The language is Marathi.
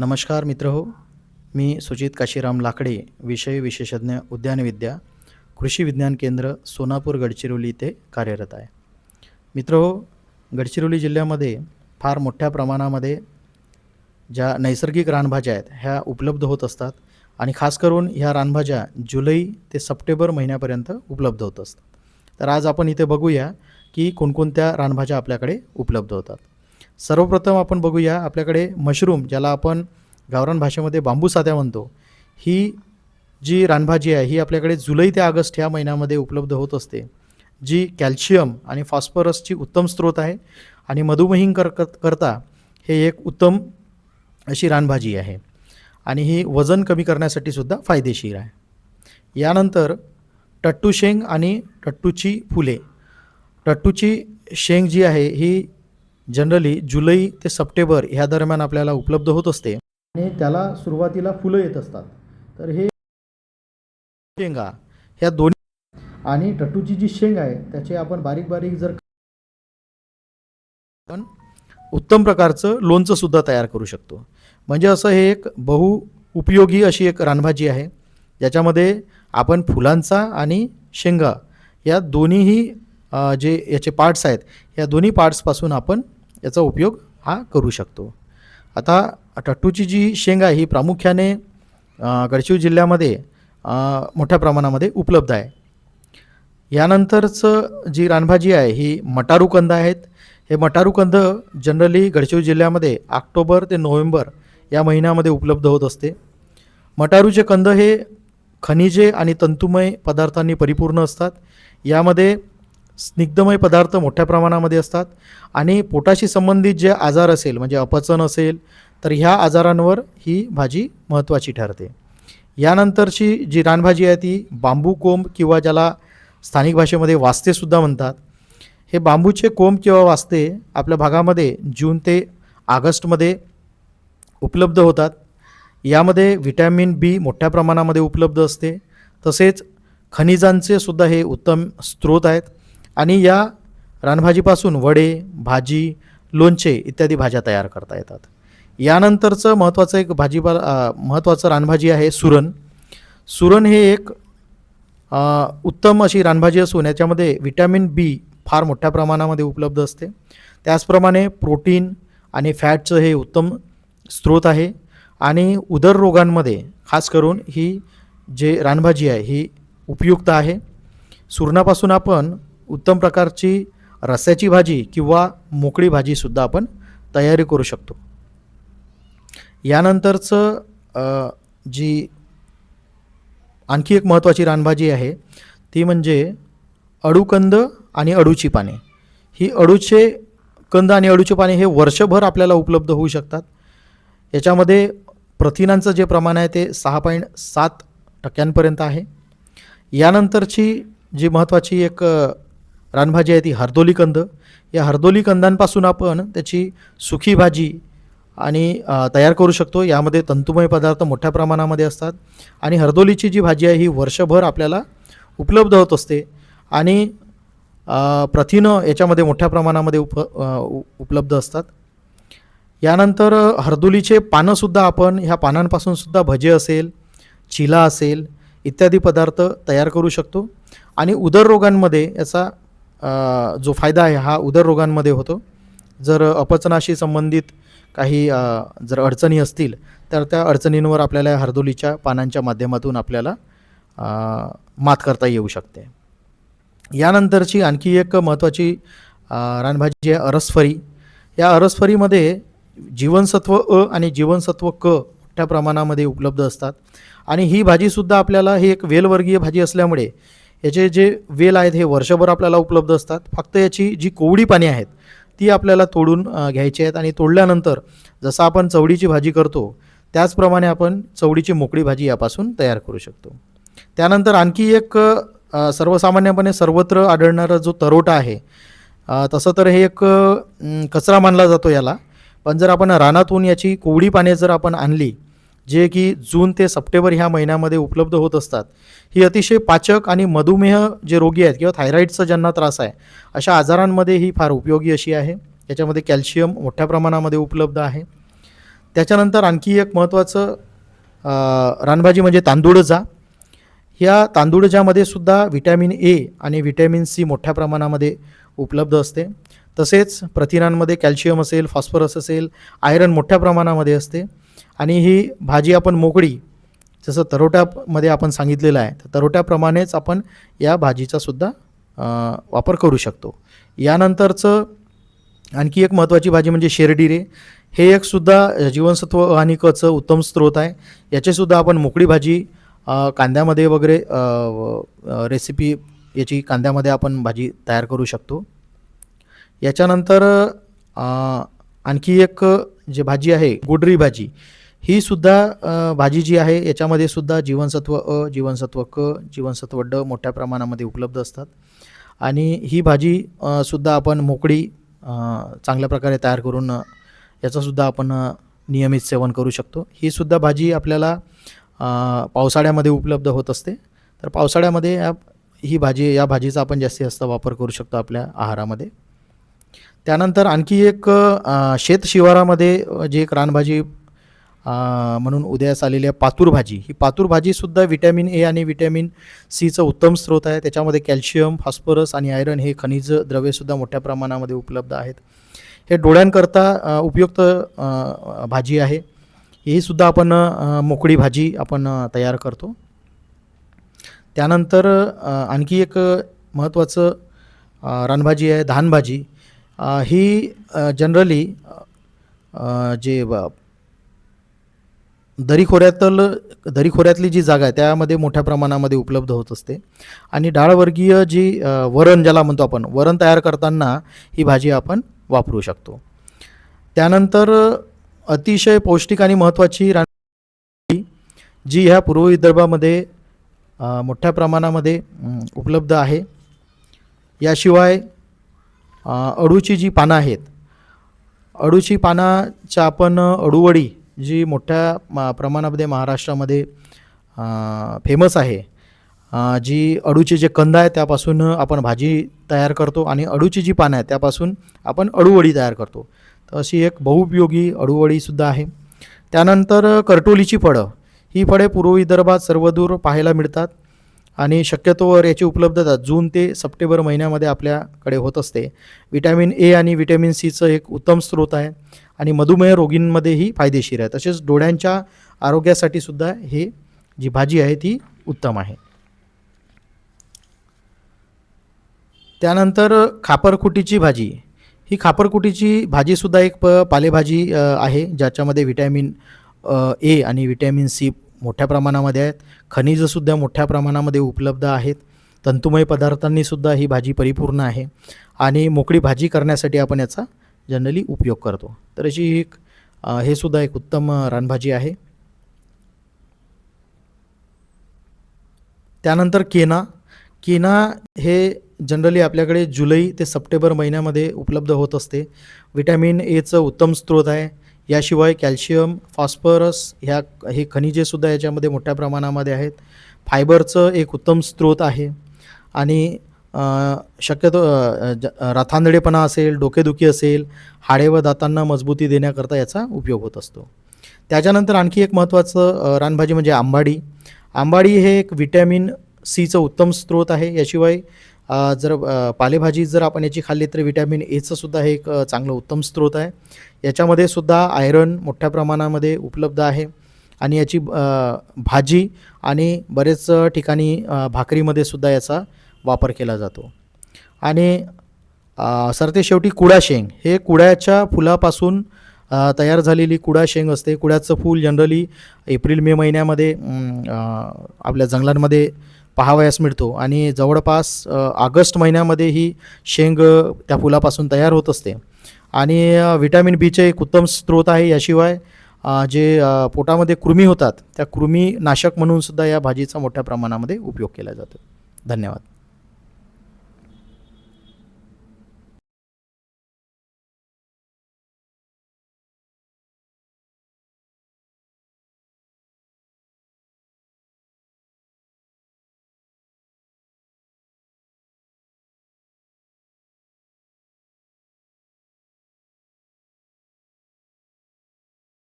नमस्कार मित्र हो मी सुजित काशीराम लाकडे विषय विशेषज्ञ उद्यानविद्या कृषी विज्ञान केंद्र सोनापूर गडचिरोली इथे कार्यरत आहे. मित्र हो गडचिरोली जिल्ह्यामध्ये फार मोठ्या प्रमाणामध्ये ज्या नैसर्गिक रानभाज्या आहेत ह्या उपलब्ध होत असतात आणि खास करून ह्या रानभाज्या जुलै ते सप्टेंबर महिन्यापर्यंत उपलब्ध होत असतात. तर आज आपण इथे बघूया की कोणकोणत्या रानभाज्या आपल्याकडे उपलब्ध होतात. सर्वप्रथम आपण बघूया आपल्याकडे मशरूम ज्याला आपण गावरान भाषेमध्ये बांबू साध्या म्हणतो ही जी रानभाजी आहे ही आपल्याकडे जुलै ते ऑगस्ट ह्या महिन्यामध्ये उपलब्ध होत असते जी कॅल्शियम आणि फॉस्फरसची उत्तम स्रोत आहे आणि मधुमेहीन कर कर- करता हे एक उत्तम अशी रानभाजी आहे आणि ही वजन कमी करण्यासाठी सुद्धा फायदेशीर आहे. यानंतर टट्टू शेंग आणि टट्टूची फुले. टट्टूची शेंग जी आहे ही जनरली जुलै ते सप्टेंबर ह्या दरम्यान आपल्याला उपलब्ध होत असते. आणि त्याला सुरुवातीला फुलं येत असतात. तर हे शेंगा ह्या दोन्ही आणि टट्टूची जी शेंग आहे त्याचे आपण बारीक बारीक जर आपण उत्तम प्रकारचं लोणचं सुद्धा तयार करू शकतो. म्हणजे असं हे एक बहु उपयोगी अशी एक रानभाजी आहे. ज्याच्यामध्ये आपण फुलांचा आणि शेंगा या दोन्हीही जे याचे पार्ट्स आहेत या दोन्ही पार्ट्सपासून आपण याचा उपयोग हा करू शकतो. आता टट्टूची जी शेंगा आहे ही प्रामुख्याने अ, गडचिरोली जिल्ह्यामध्ये मोठ्या प्रमाणामध्ये उपलब्ध आहे. यानंतरचं जी रानभाजी आहे ही मटारू कंद आहेत. हे मटारू कंद जनरली गडचिरोली जिल्ह्यामध्ये ऑक्टोबर ते नोव्हेंबर या महिन्यामध्ये उपलब्ध होत असते. मटारूचे कंद हे खनिजे आणि तंतुमय पदार्थांनी परिपूर्ण असतात. यामध्ये स्निग्धमय पदार्थ मोठ्या प्रमाणामध्ये असतात आणि पोटाशी संबंधित जे आजार असेल म्हणजे अपचन असेल तर ह्या आजारांवर ही भाजी महत्त्वाची ठरते. यानंतरची जी रानभाजी आहे ती बांबू कोंब किंवा ज्याला स्थानिक भाषेमध्ये वास्तेसुद्धा म्हणतात. हे बांबूचे कोंब किंवा वास्ते आपल्या भागामध्ये जून ते ऑगस्टमध्ये उपलब्ध होतात. यामध्ये व्हिटॅमिन बी मोठ्या प्रमाणामध्ये उपलब्ध असते. तसेच खनिजांचे सुद्धा हे उत्तम स्रोत आहेत. आणि या रानभाजीपासून वडे भाजी लोणचे इत्यादी भाज्या तयार करता येतात. यानंतरचं महत्त्वाचं एक भाजीपाला महत्त्वाचं रानभाजी आहे सुरण. सुरण हे एक उत्तम अशी रानभाजी असून याच्यामध्ये व्हिटॅमिन बी फार मोठ्या प्रमाणामध्ये उपलब्ध असते. त्याचप्रमाणे प्रोटीन आणि फॅटचं हे उत्तम स्रोत आहे. आणि उदररोगांमध्ये खास करून ही जे रानभाजी आहे ही उपयुक्त आहे. सुरणापासून आपण उत्तम प्रकारची रस्याची भाजी किंवा मोकळी भाजीसुद्धा आपण तयारी करू शकतो. यानंतरचं जी आणखी एक महत्त्वाची रानभाजी आहे ती म्हणजे अडूकंद आणि अडूची पाने. ही अडूचे कंद आणि अडूचे पाने हे वर्षभर आपल्याला उपलब्ध होऊ शकतात. याच्यामध्ये प्रथिनांचं जे प्रमाण आहे ते सहा पॉईंट सात टक्क्यांपर्यंत आहे. यानंतरची जी महत्त्वाची एक रानभाजी आहे ती हरदोली कंद. या हरदोली कंदांपासून आपण त्याची सुखी भाजी आणि तयार करू शकतो. यामध्ये तंतुमय पदार्थ मोठ्या प्रमाणामध्ये असतात आणि हरदोलीची जी भाजी आहे ही वर्षभर आपल्याला उपलब्ध होत असते आणि प्रथिनं याच्यामध्ये मोठ्या प्रमाणामध्ये उप उपलब्ध असतात. यानंतर हरदोलीचे पानंसुद्धा आपण ह्या पानांपासून सुद्धा भजे असेल चिला असेल इत्यादी पदार्थ तयार करू शकतो. आणि उदररोगांमध्ये याचा जो फायदा आहे हा उदररोगांमध्ये होतो. जर अपचनाशी संबंधित काही जर अडचणी असतील तर त्या अडचणींवर आपल्याला हरदोलीच्या पानांच्या माध्यमातून आपल्याला मात करता येऊ शकते. यानंतरची आणखी एक महत्त्वाची रानभाजी आहे अरसफरी. या अरसफरीमध्ये जीवनसत्व अ आणि जीवनसत्व क मोठ्या प्रमाणामध्ये उपलब्ध असतात. आणि ही भाजीसुद्धा आपल्याला ही एक वेलवर्गीय भाजी असल्यामुळे याचे जे वेल आहेत हे वर्षभर आपल्याला उपलब्ध असतात. फक्त याची जी कोवडी पाने आहेत ती आपल्याला तोडून घ्यायची आहेत आणि तोडल्यानंतर जसं आपण चवडीची भाजी करतो त्याचप्रमाणे आपण चवडीची मोकळी भाजी यापासून तयार करू शकतो. त्यानंतर आणखी एक सर्वसामान्यपणे सर्वत्र आढळणारा जो तरोटा आहे तसं तर हे एक कचरा मानला जातो याला. पण जर आपण रानातून याची कोवडी पाने जर आपण आणली जे की जून ते सप्टेंबर ह्या महिन्यामध्ये उपलब्ध होत असतात. ही अतिशय पाचक आणि मधुमेह जे रोगी आहेत किंवा थायरॉईडचा ज्यांना त्रास आहे अशा आजारांमध्ये ही फार उपयोगी अशी आहे. याच्यामध्ये कॅल्शियम मोठ्या प्रमाणामध्ये उपलब्ध आहे. त्याच्यानंतर आणखी एक महत्त्वाचं रानभाजी म्हणजे तांदूळजा ह्या तांदूळजामध्ये सुद्धा व्हिटॅमिन ए आणि व्हिटॅमिन सी मोठ्या प्रमाणामध्ये उपलब्ध असते. तसेच प्रथिनांमध्ये कॅल्शियम असेल फॉस्फरस असेल आयरन मोठ्या प्रमाणामध्ये असते. आणि ही भाजी आपण मोकळी जसं तरोट्यामध्ये आपण सांगितलेलं आहे तर तरोट्याप्रमाणेच आपण या भाजीचा सुद्धा वापर करू शकतो. यानंतरचं आणखी एक महत्त्वाची भाजी म्हणजे शेरडिरे. हे एक सुद्धा जीवनसत्व आणि कचं उत्तम स्रोत आहे. याचीसुद्धा आपण मोकळी भाजी कांद्यामध्ये वगैरे रेसिपी याची कांद्यामध्ये आपण भाजी तयार करू शकतो. याच्यानंतर आणखी एक जे भाजी आहे गुडरी भाजी. ही सुद्धा भाजी जी आहे याच्यामध्ये सुद्धा जीवनसत्व अ जीवनसत्व क जीवनसत्व ड मोठ्या प्रमाणामध्ये उपलब्ध असतात. आणि ही भाजी सुद्धा आपण मोकळी चांगल्या प्रकारे तयार करून याचंसुद्धा आपण नियमित सेवन करू शकतो. ही सुद्धा भाजी आपल्याला पावसाळ्यामध्ये उपलब्ध होत असते. तर पावसाळ्यामध्ये या ही भाजी या भाजीचा आपण जास्तीत जास्त वापर करू शकतो आपल्या आहारामध्ये. त्यानंतर आणखी एक शेत शिवारामध्ये जे एक रानभाजी म्हणून उदयास आलेली आहे पातूर भाजी. ही पातूर भाजीसुद्धा व्हिटॅमिन ए आणि व्हिटॅमिन सीचं उत्तम स्रोत आहे. त्याच्यामध्ये कॅल्शियम फॉस्फरस आणि आयरन हे खनिज द्रव्यसुद्धा मोठ्या प्रमाणामध्ये उपलब्ध आहेत. हे डोळ्यांकरता उपयुक्त भाजी आहे. ही सुद्धा आपण मोकळी भाजी आपण तयार करतो. त्यानंतर आणखी एक महत्त्वाचं रानभाजी आहे धानभाजी. ही जनरली जे ब- दरीखोऱ्यातल दरीखोऱ्यातली जी जागा आहे त्यामध्ये मोठ्या प्रमाणामध्ये उपलब्ध होत असते. आणि डाळवर्गीय जी वरण ज्याला म्हणतो आपण वरण तयार करताना ही भाजी आपण वापरू शकतो. त्यानंतर अतिशय पौष्टिक आणि महत्त्वाची रान जी ह्या पूर्व विदर्भामध्ये मोठ्या प्रमाणामध्ये उपलब्ध आहे. याशिवाय अडूची जी पानं आहेत अडूची पानाच्या आपण अडूवडी जी मोठ्या मा प्रमाणामध्ये महाराष्ट्रामध्ये फेमस आहे जी अडूचे जे कंद आहे त्यापासून आपण भाजी तयार करतो आणि अडूची जी पानं आहे त्यापासून आपण अडूवडी तयार करतो. तर अशी एक बहुउपयोगी अडूवडीसुद्धा आहे. त्यानंतर करटोलीची फळं ही फळे पूर्व विदर्भात सर्वदूर पाहायला मिळतात आणि शक्यतोवर याची उपलब्धता जून ते सप्टेंबर महिन्यामध्ये आपल्याकडे होत असते. विटॅमिन ए आणि विटॅमिन सीचं एक उत्तम स्रोत आहे. आणि मधुमेह रोगींमध्येही फायदेशीर आहे. तसेच डोळ्यांच्या आरोग्यासाठी सुद्धा हे जी भाजी आहे ती उत्तम आहे. त्यानंतर खापरकुटीची भाजी. ही खापरकुटीची भाजीसुद्धा एक प पालेभाजी आहे ज्याच्यामध्ये व्हिटॅमिन ए आणि व्हिटॅमिन सी मोठ्या प्रमाणामध्ये आहेत. खनिजंसुद्धा मोठ्या प्रमाणामध्ये उपलब्ध आहेत. तंतुमय पदार्थांनीसुद्धा ही भाजी परिपूर्ण आहे. आणि मोकळी भाजी करण्यासाठी आपण याचा जनरली उपयोग करतो. तर अशी एक हे सुद्धा एक उत्तम रानभाजी आहे. त्यानंतर केना. केना हे जनरली आपल्याकडे जुलै ते सप्टेंबर महिन्यामध्ये उपलब्ध होत असते. विटॅमिन एचं उत्तम स्रोत आहे. याशिवाय कॅल्शियम फॉस्फरस ह्या हे खनिजेसुद्धा याच्यामध्ये मोठ्या प्रमाणामध्ये आहेत. फायबरचं एक उत्तम स्रोत आहे. आणि शक्यतो अ, ज असेल डोकेदुखी असेल हाडे व दातांना मजबूती देण्याकरता याचा उपयोग होत असतो. त्याच्यानंतर आणखी एक महत्त्वाचं रानभाजी म्हणजे आंबाडी. आंबाडी हे एक विटॅमिन सीचं उत्तम स्रोत आहे. याशिवाय जर पालेभाजी जर आपण याची खाल्ली तर विटॅमिन एचं सुद्धा हे एक चांगलं उत्तम स्रोत आहे. याच्यामध्ये सुद्धा आयरन मोठ्या प्रमाणामध्ये उपलब्ध आहे. आणि याची भाजी आणि बरेच ठिकाणी भाकरीमध्ये सुद्धा याचा वापर केला जातो. आणि सरते शेवटी कुडा शेंग. हे कुड्याच्या फुलापासून तयार झालेली कुडा शेंग असते. कुड्याचं फूल जनरली एप्रिल मे महिन्यामध्ये आपल्या जंगलांमध्ये पाहावयास मिळतो. आणि जवळपास ऑगस्ट महिन्यामध्ये ही शेंग त्या फुलापासून तयार होत असते. आणि व्हिटॅमिन बीचे एक उत्तम स्रोत आहे. याशिवाय जे पोटामध्ये कृमी होतात त्या कृमी नाशक म्हणून सुद्धा या भाजीचा मोठ्या प्रमाणामध्ये उपयोग केला जातो. धन्यवाद.